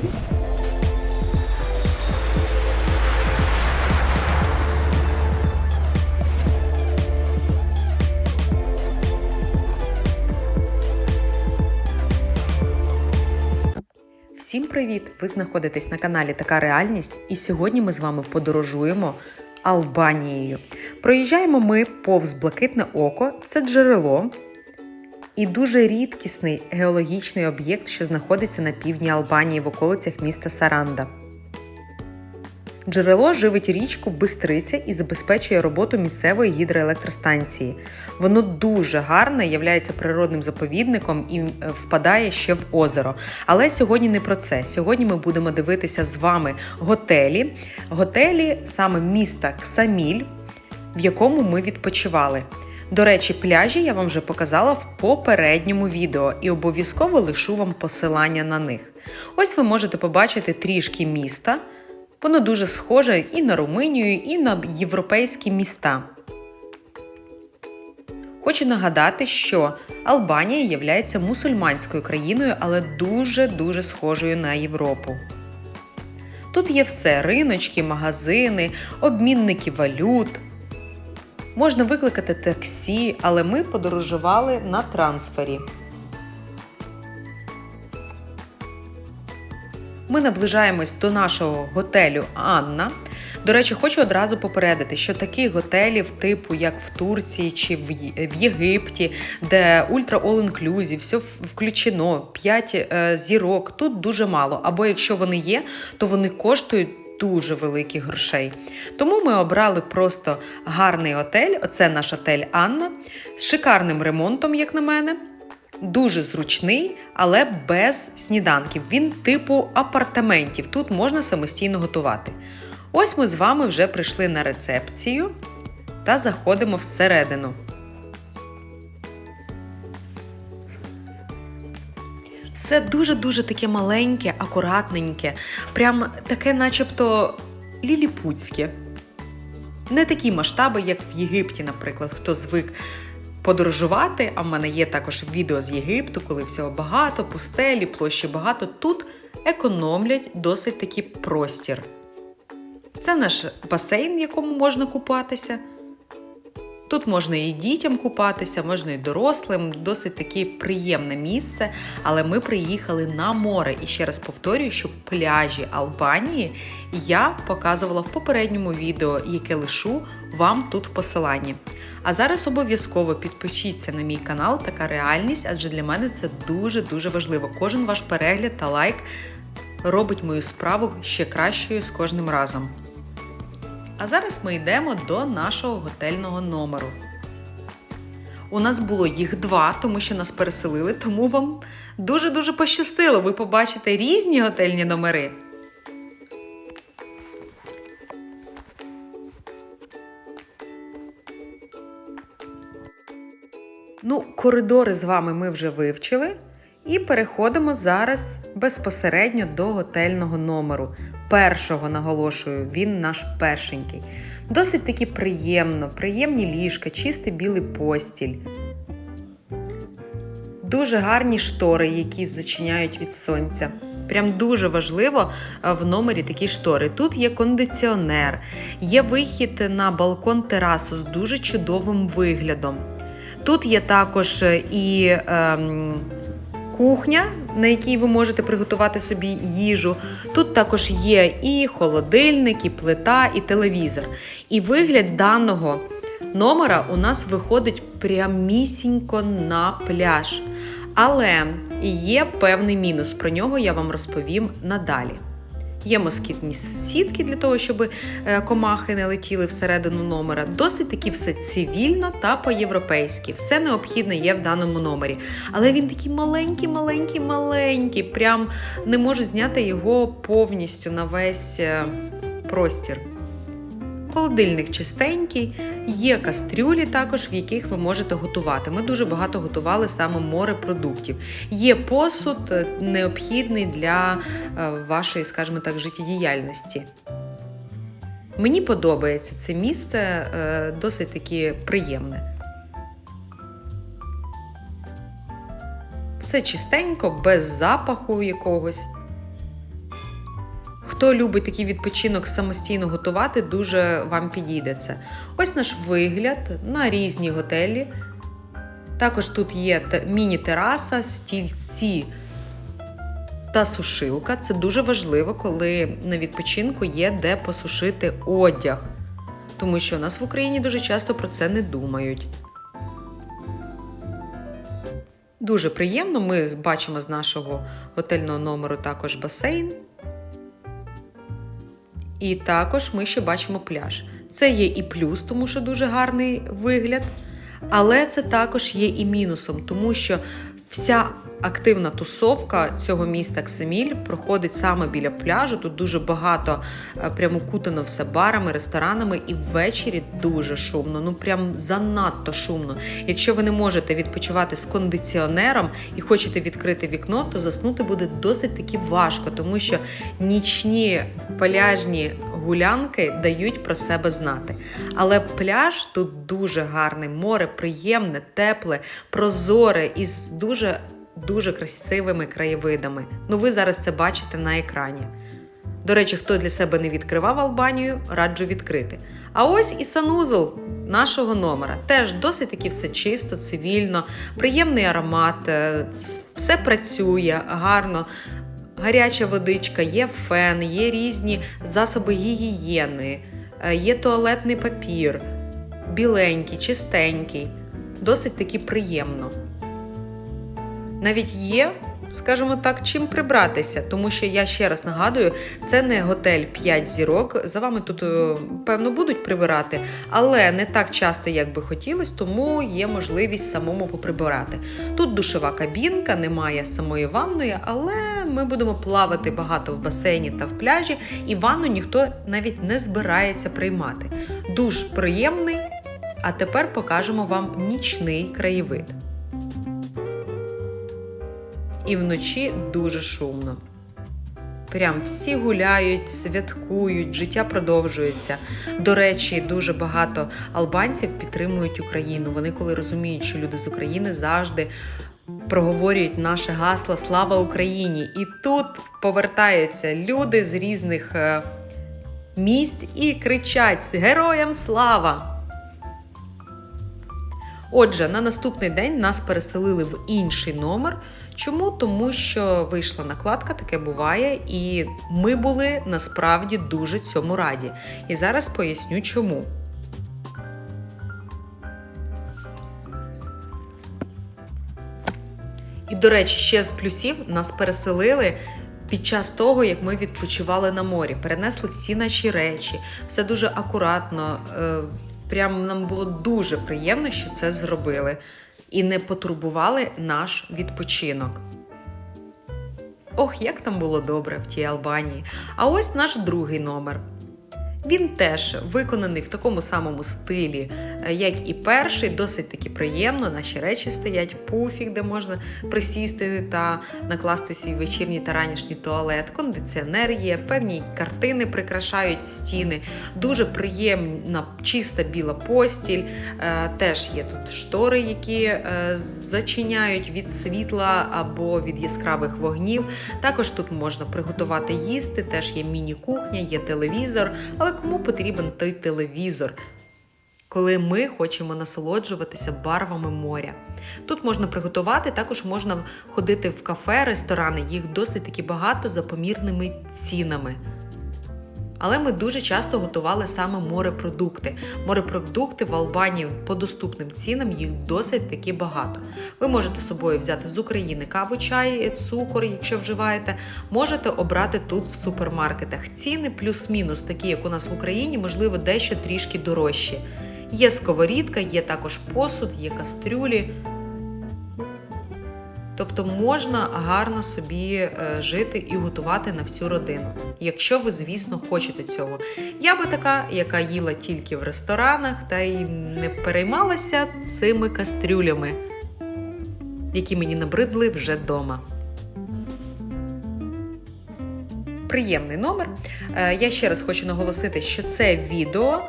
Всім привіт! Ви знаходитесь на каналі Така Реальність, і сьогодні ми з вами подорожуємо Албанією. Проїжджаємо ми повз Блакитне Око, це джерело і дуже рідкісний геологічний об'єкт, що знаходиться на півдні Албанії в околицях міста Саранда. Джерело живить річку Бистриця і забезпечує роботу місцевої гідроелектростанції. Воно дуже гарне, являється природним заповідником і е, впадає ще в озеро. Але сьогодні не про це. Сьогодні ми будемо дивитися з вами готелі. Готелі саме міста Ксаміль, в якому ми відпочивали. До речі, пляжі я вам вже показала в попередньому відео і обов'язково лишу вам посилання на них. Ось ви можете побачити трішки міста. Воно дуже схоже і на Румунію, і на європейські міста. Хочу нагадати, що Албанія є мусульманською країною, але дуже-дуже схожою на Європу. Тут є все: риночки, магазини, обмінники валют. Можна викликати таксі, але ми подорожували на трансфері. Ми наближаємось до нашого готелю Анна. До речі, хочу одразу попередити, що таких готелів, типу як в Турції чи в Єгипті, де ультра all inclusive, все включено, 5 е, зірок, тут дуже мало. Або якщо вони є, то вони коштують. Дуже великих грошей. Тому ми обрали просто гарний готель. Оце наш готель Анна з шикарним ремонтом, як на мене. Дуже зручний, але без сніданків. Він типу апартаментів. Тут можна самостійно готувати. Ось ми з вами вже прийшли на рецепцію та заходимо всередину. Все дуже-дуже таке маленьке, акуратненьке, прям таке, начебто, ліліпутське. Не такі масштаби, як в Єгипті, наприклад, хто звик подорожувати. А в мене є також відео з Єгипту, коли всього багато, пустелі, площі багато. Тут економлять досить такий простір. Це наш басейн, в якому можна купатися. Тут можна і дітям купатися, можна і дорослим, досить таке приємне місце. Але ми приїхали на море. І ще раз повторюю, що пляжі Албанії я показувала в попередньому відео, яке лишу вам тут в посиланні. А зараз обов'язково підпишіться на мій канал, така реальність, адже для мене це дуже-дуже важливо. Кожен ваш перегляд та лайк робить мою справу ще кращою з кожним разом. А зараз ми йдемо до нашого готельного номеру. У нас було їх два, тому що нас переселили, тому вам дуже-дуже пощастило. Ви побачите різні готельні номери. Ну, коридори з вами ми вже вивчили. І переходимо зараз безпосередньо до готельного номеру. Першого наголошую, він наш першенький. Досить таки приємно, приємні ліжка, чистий білий постіль. Дуже гарні штори, які зачиняють від сонця. Прям дуже важливо е, в номері такі штори. Тут є кондиціонер, є вихід на балкон терасу з дуже чудовим виглядом. Тут є також е, і ем, кухня, на якій ви можете приготувати собі їжу. Тут також є і холодильник, і плита, і телевізор. І вигляд даного номера у нас виходить прямісінько на пляж. Але є певний мінус. Про нього я вам розповім надалі. Є москітні сітки для того, щоб е, комахи не летіли всередину номера. Досить таки все цивільно та по-європейськи. Все необхідне є в даному номері. Але він такий маленький, маленький, маленький. Прям не можу зняти його повністю на весь е, простір. Холодильник чистенький, є кастрюлі також, в яких ви можете готувати. Ми дуже багато готували саме морепродуктів. Є посуд е, необхідний для е, вашої, скажімо так, життєдіяльності. Мені подобається це місце, е, досить таки приємне. Все чистенько, без запаху якогось. Хто любить такий відпочинок самостійно готувати, дуже вам підійде це. Ось наш вигляд на різні готелі. Також тут є міні-тераса, стільці та сушилка. Це дуже важливо, коли на відпочинку є де посушити одяг. Тому що у нас в Україні дуже часто про це не думають. Дуже приємно. Ми бачимо з нашого готельного номеру також басейн. І також ми ще бачимо пляж. Це є і плюс, тому що дуже гарний вигляд. Але це також є і мінусом, тому що вся активна тусовка цього міста Ксаміль проходить саме біля пляжу. Тут дуже багато е, прямо укутано все барами, ресторанами, і ввечері дуже шумно. Ну прям занадто шумно. Якщо ви не можете відпочивати з кондиціонером і хочете відкрити вікно, то заснути буде досить таки важко, тому що нічні пляжні гулянки дають про себе знати. Але пляж тут дуже гарний, море приємне, тепле, прозоре із дуже дуже красивими краєвидами. Ну ви зараз це бачите на екрані. До речі, хто для себе не відкривав Албанію, раджу відкрити. А ось і санузел нашого номера. Теж досить таки все чисто, цивільно, приємний аромат, е, все працює гарно. Гаряча водичка, є фен, є різні засоби гігієни, е, є туалетний папір, біленький, чистенький, досить таки приємно. Навіть є, скажімо так, чим прибратися, тому що я ще раз нагадую, це не готель 5 зірок. За вами тут, е, певно, будуть прибирати, але не так часто, як би хотілося, тому є можливість самому поприбирати. Тут душова кабінка, немає самої ванної, але ми будемо плавати багато в басейні та в пляжі, і ванну ніхто навіть не збирається приймати. Душ приємний. А тепер покажемо вам нічний краєвид. І вночі дуже шумно. Прям всі гуляють, святкують, життя продовжується. До речі, дуже багато албанців підтримують Україну. Вони, коли розуміють, що люди з України завжди проговорюють наше гасло Слава Україні! І тут повертаються люди з різних е, місць і кричать Героям слава! Отже, на наступний день нас переселили в інший номер. Чому? Тому що вийшла накладка, таке буває, і ми були насправді дуже цьому раді. І зараз поясню чому. І, до речі, ще з плюсів нас переселили під час того, як ми відпочивали на морі. Перенесли всі наші речі, все дуже акуратно. Прям нам було дуже приємно, що це зробили. І не потурбували наш відпочинок. Ох, як там було добре в тій Албанії. А ось наш другий номер. Він теж виконаний в такому самому стилі, е, як і перший, досить таки приємно. Наші речі стоять, пуфік, де можна присісти та накласти свій вечірній та ранішній туалет. Кондиціонер є, певні картини прикрашають стіни. Дуже приємна, чиста біла постіль. Е, Теж є тут штори, які е, зачиняють від світла або від яскравих вогнів. Також тут можна приготувати їсти, теж є міні-кухня, є телевізор. Але кому потрібен той телевізор? Коли ми хочемо насолоджуватися барвами моря. Тут можна приготувати, також можна ходити в кафе, ресторани, їх досить таки багато за помірними цінами. Але ми дуже часто готували саме морепродукти. Морепродукти в Албанії по доступним цінам їх досить таки багато. Ви можете з собою взяти з України каву, чай, цукор, якщо вживаєте. Можете обрати тут в супермаркетах. Ціни плюс-мінус, такі як у нас в Україні, можливо, дещо трішки дорожчі. Є сковорідка, є також посуд, є кастрюлі. Тобто можна гарно собі е, жити і готувати на всю родину, якщо ви, звісно, хочете цього. Я би така, яка їла тільки в ресторанах та й не переймалася цими кастрюлями, які мені набридли вже вдома. Приємний номер. Е, Я ще раз хочу наголосити, що це відео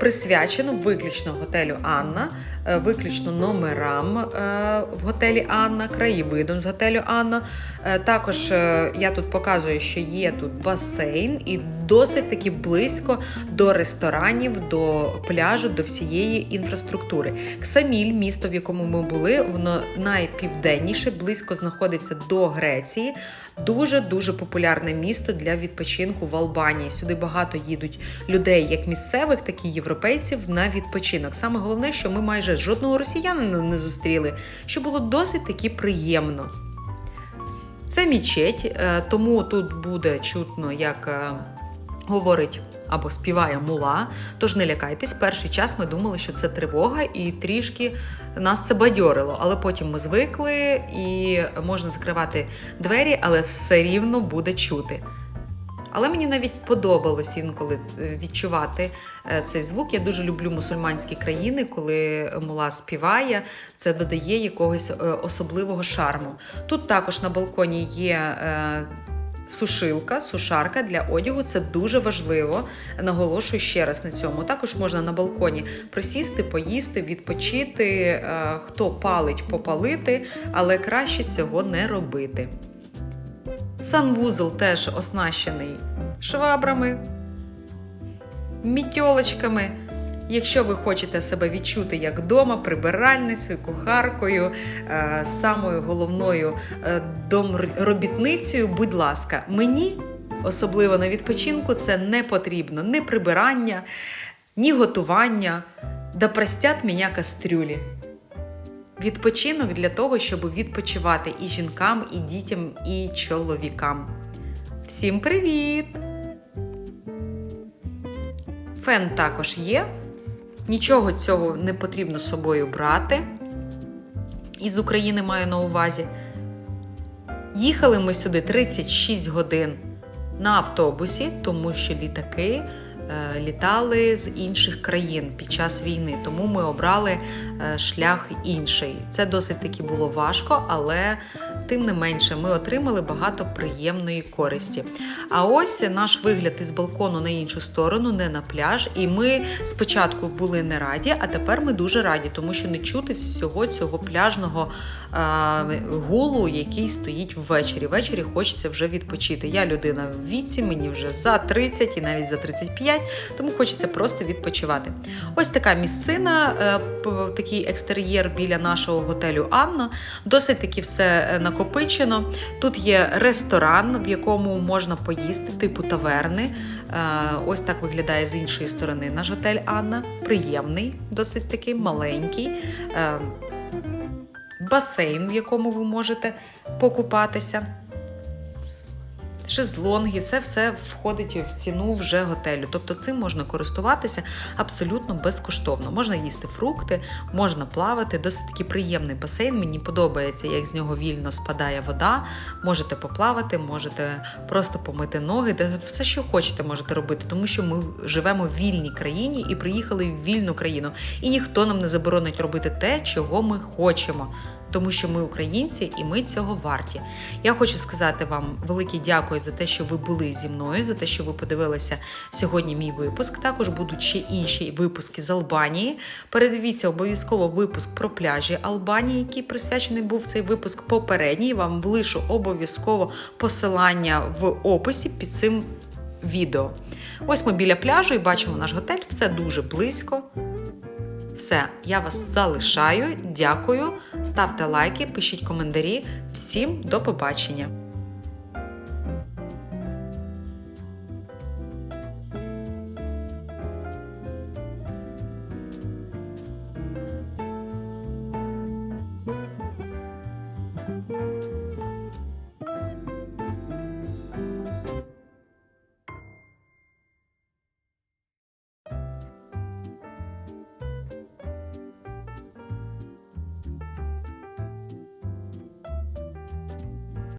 присвячено виключно готелю Анна. Е, виключно номерам е, в готелі Анна, краєвидом з готелю Анна. Е, Також я тут показую, що є тут басейн і досить таки близько до ресторанів, до пляжу, до всієї інфраструктури. Ксаміль, місто, в якому ми були, воно найпівденніше, близько знаходиться до Греції. Дуже дуже популярне місто для відпочинку в Албанії. Сюди багато їдуть людей, як місцевих, так і європейців на відпочинок. Саме головне, що ми майже жодного росіянина не зустріли, що було досить таки приємно. Це мічеть, е, тому тут буде чутно, як е, говорить або співає мула. Тож не лякайтесь, перший час ми думали, що це тривога, і трішки нас це бадьорило. Але потім ми звикли і можна закривати двері, але все рівно буде чути. Але мені навіть подобалось інколи е, відчувати е, цей звук. Я дуже люблю мусульманські країни, коли мула співає, це додає якогось е, особливого шарму. Тут також на балконі є. Сушилка, сушарка для одягу це дуже важливо. Наголошую ще раз на цьому. Також можна на балконі присісти, поїсти, відпочити. Хто палить, попалити, але краще цього не робити. Санвузол теж оснащений швабрами, мітьолочками. Якщо ви хочете себе відчути як вдома, прибиральницею, кухаркою, е, самою головною е, домробітницею, будь ласка, мені, особливо на відпочинку, це не потрібно ні прибирання, ні готування, да простять мене кастрюлі. Відпочинок для того, щоб відпочивати і жінкам, і дітям, і чоловікам. Всім привіт! Фен також є. Нічого цього не потрібно з собою брати. Із України маю на увазі. Їхали ми сюди 36 годин на автобусі, тому що літаки літали з інших країн під час війни, тому ми обрали е, шлях інший. Це досить таки було важко, але тим не менше ми отримали багато приємної користі. А ось наш вигляд із балкону на іншу сторону, не на пляж. І ми спочатку були не раді, а тепер ми дуже раді, тому що не чути всього цього пляжного е, гулу, який стоїть ввечері. Ввечері хочеться вже відпочити. Я людина в віці, мені вже за 30 і навіть за 35, тому хочеться просто відпочивати. Ось така місцина, е, такий екстер'єр біля нашого готелю Анна. Досить таки все е, накопичено. Тут є ресторан, в якому можна поїсти, типу таверни. Е, Ось так виглядає з іншої сторони наш готель Анна. Приємний, досить такий маленький. Е, Басейн, в якому ви можете покупатися. Шезлонги, це все входить в ціну вже готелю. Тобто цим можна користуватися абсолютно безкоштовно. Можна їсти фрукти, можна плавати. Досить такий приємний басейн. Мені подобається, як з нього вільно спадає вода. Можете поплавати, можете просто помити ноги, все, що хочете, можете робити, тому що ми живемо в вільній країні і приїхали в вільну країну. І ніхто нам не заборонить робити те, чого ми хочемо. Тому що ми українці і ми цього варті. Я хочу сказати вам велике дякую за те, що ви були зі мною, за те, що ви подивилися сьогодні мій випуск. Також будуть ще інші випуски з Албанії. Передивіться обов'язково випуск про пляжі Албанії, який присвячений був цей випуск попередній. Вам лишу обов'язково посилання в описі під цим відео. Ось ми біля пляжу і бачимо наш готель. Все дуже близько. Все, я вас залишаю. Дякую. Ставте лайки, пишіть коментарі. Всім до побачення!